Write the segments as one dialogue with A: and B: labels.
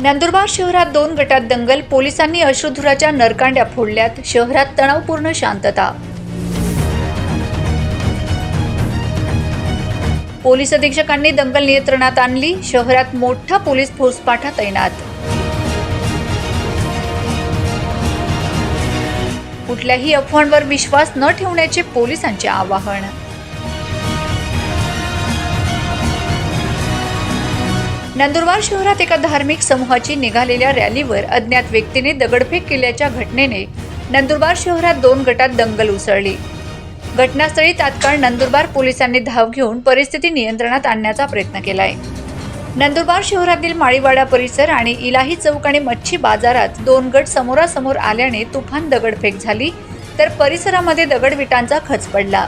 A: नंदुरबार शहरात दोन गटात दंगल पोलिसांनी अश्रुधुराच्या नरकांड्या फोडल्यात. शहरात तणावपूर्ण शांतता. पोलीस अधीक्षकांनी दंगल नियंत्रणात आणली. शहरात मोठा पोलीस फौजपाठा तैनात. कुठल्याही अफवांवर विश्वास न ठेवण्याचे पोलिसांचे आवाहन. नंदुरबार शहरात एका धार्मिक समूहाची निघालेल्या रॅलीवर अज्ञात व्यक्तीने दगडफेक केल्याच्या घटनेने नंदुरबार शहरात दोन गटात दंगल उसळली. घटनास्थळी तात्काळ नंदुरबार पोलिसांनी धाव घेऊन परिस्थिती नियंत्रणात आणण्याचा प्रयत्न केलाय. नंदुरबार शहरातील माळीवाडा परिसर आणि इलाही चौक आणि मच्छी बाजारात दोन गट समोरासमोर आल्याने तुफान दगडफेक झाली तर परिसरामध्ये दगडविटांचा खच पडला.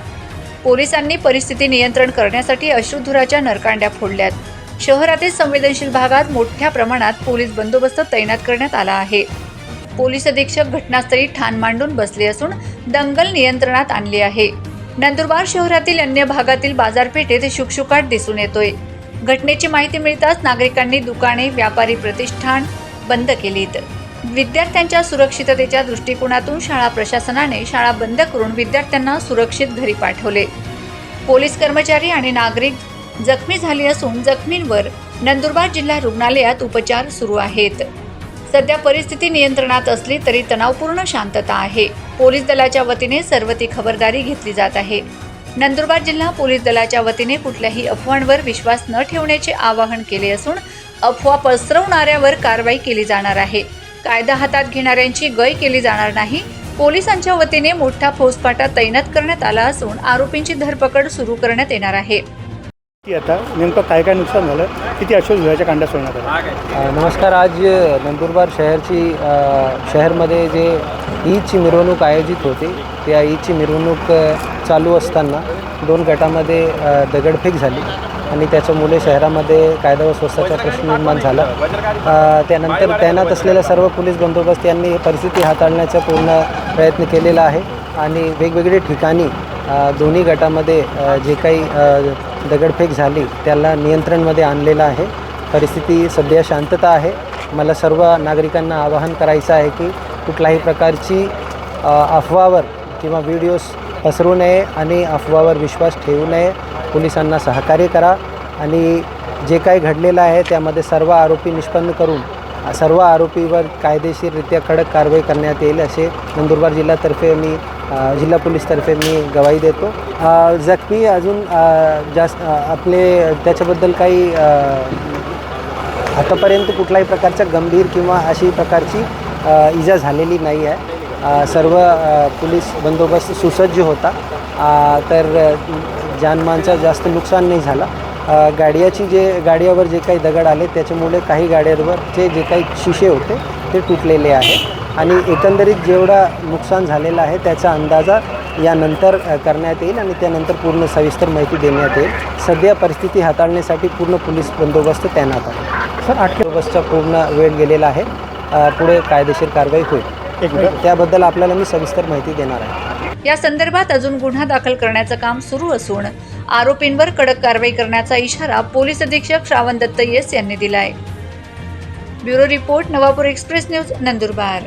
A: पोलिसांनी परिस्थिती नियंत्रण करण्यासाठी अश्रुधुराच्या नरकांड्या फोडल्यात. शहरातील संवेदनशील भागात मोठ्या प्रमाणात पोलीस बंदोबस्त तैनात करण्यात आला आहे. पोलीस अधीक्षक घटनास्थळी ठाण मांडून बसले असून दंगल नियंत्रणात आणली आहे. नंदुरबार शहरातील अन्य भागातील बाजारपेठेत शुकशुकाट दिसून येतोय. घटनेची माहिती मिळताच नागरिकांनी दुकाने व्यापारी प्रतिष्ठान बंद केलीत. विद्यार्थ्यांच्या सुरक्षिततेच्या दृष्टिकोनातून शाळा प्रशासनाने शाळा बंद करून विद्यार्थ्यांना सुरक्षित घरी पाठवले. पोलीस कर्मचारी आणि नागरिक जखमी झाले असून जखमींवर नंदुरबार जिल्हा रुग्णालयात उपचार सुरू आहेत. सध्या परिस्थिती नियंत्रणात असली तरी तणावपूर्ण शांतता आहे. पोलीस दलाच्या वतीने सर्व ती खबरदारी घेतली जात आहे. नंदुरबार जिल्हा पोलीस दलाच्या वतीने कुठल्याही अफवांवर विश्वास न ठेवण्याचे आवाहन केले असून अफवा पसरवणाऱ्यावर कारवाई केली जाणार आहे. कायदा हातात घेणाऱ्यांची गय केली जाणार नाही. पोलिसांच्या वतीने मोठा फौजफाटा तैनात करण्यात आला असून आरोपींची धरपकड सुरू करण्यात येणार आहे.
B: आता? नेमकं काय काय नुकसान झालं? किती अश्वयुधाच्या कांड्या सोडण्यात आल्या?
C: नमस्कार. आज नंदुरबार शहरची शहरमध्ये जे ईदची मिरवणूक आयोजित होती त्या ईदची मिरवणूक चालू असताना दोन गटामध्ये दगडफेक झाली आणि त्याच्यामुळे शहरामध्ये कायदा व स्वस्ताचा प्रश्न निर्माण झाला. त्यानंतर तैनात असलेल्या सर्व पोलीस बंदोबस्त यांनी परिस्थिती हाताळण्याचा पूर्ण प्रयत्न केलेला आहे आणि वेगवेगळे ठिकाणी दोन्ही गटामध्ये जे काही दगडफेक झाली त्याला नियंत्रणमध्ये आणलेलं आहे. परिस्थिती सध्या शांतता आहे. मला सर्व नागरिकांना आवाहन करायचं आहे की कुठल्याही प्रकारची अफवावर किंवा व्हिडिओज पसरू नये आणि अफवावर विश्वास ठेवू नये. पोलिसांना सहकार्य करा आणि जे काही घडलेलं आहे त्यामध्ये सर्व आरोपी निष्पन्न करून सर्व आरोपीवर कायदेशीररित्या कडक कारवाई करण्यात येईल असे नंदुरबार जिल्ह्यातर्फे मी जिल्हा पोलीसतर्फे मी गवाही देतो. जखमी अजून जास्त आपले त्याच्याबद्दल काही आतापर्यंत कुठल्याही प्रकारच्या गंभीर किंवा अशी प्रकारची इजा झालेली नाही आहे. सर्व पोलीस बंदोबस्त सुसज्ज होता. तर जानमानचं जास्त नुकसान नाही झालं. गाड्याची जे गाड्यावर जे काही दगड आले त्याच्यामुळे काही गाड्यांवरचे जे काही शिशे होते ते तुटलेले आहे. आणि एकंदरीत जेवढा नुकसान झालेलं आहे त्याचा अंदाजा यानंतर करण्यात येईल आणि त्यानंतर पूर्ण सविस्तर माहिती देण्यात येईल. सध्या परिस्थिती हाताळण्यासाठी पूर्ण पोलीस बंदोबस्त तैनात आहे.
B: सर आठ
C: बंदोबस्तचा पूर्ण वेळ गेलेला आहे. पुढे कायदेशीर कारवाई होईल.
B: एक मिनिट.
C: त्याबद्दल आपल्याला मी सविस्तर माहिती देणार आहे.
A: या संदर्भात अजून गुन्हा दाखल करण्याचं काम सुरू असून आरोपींवर कडक कारवाई करण्याचा इशारा पोलीस अधीक्षक श्रावण दत्त येस यांनी दिलाय. Bureau report Navapur express news Nandurbar.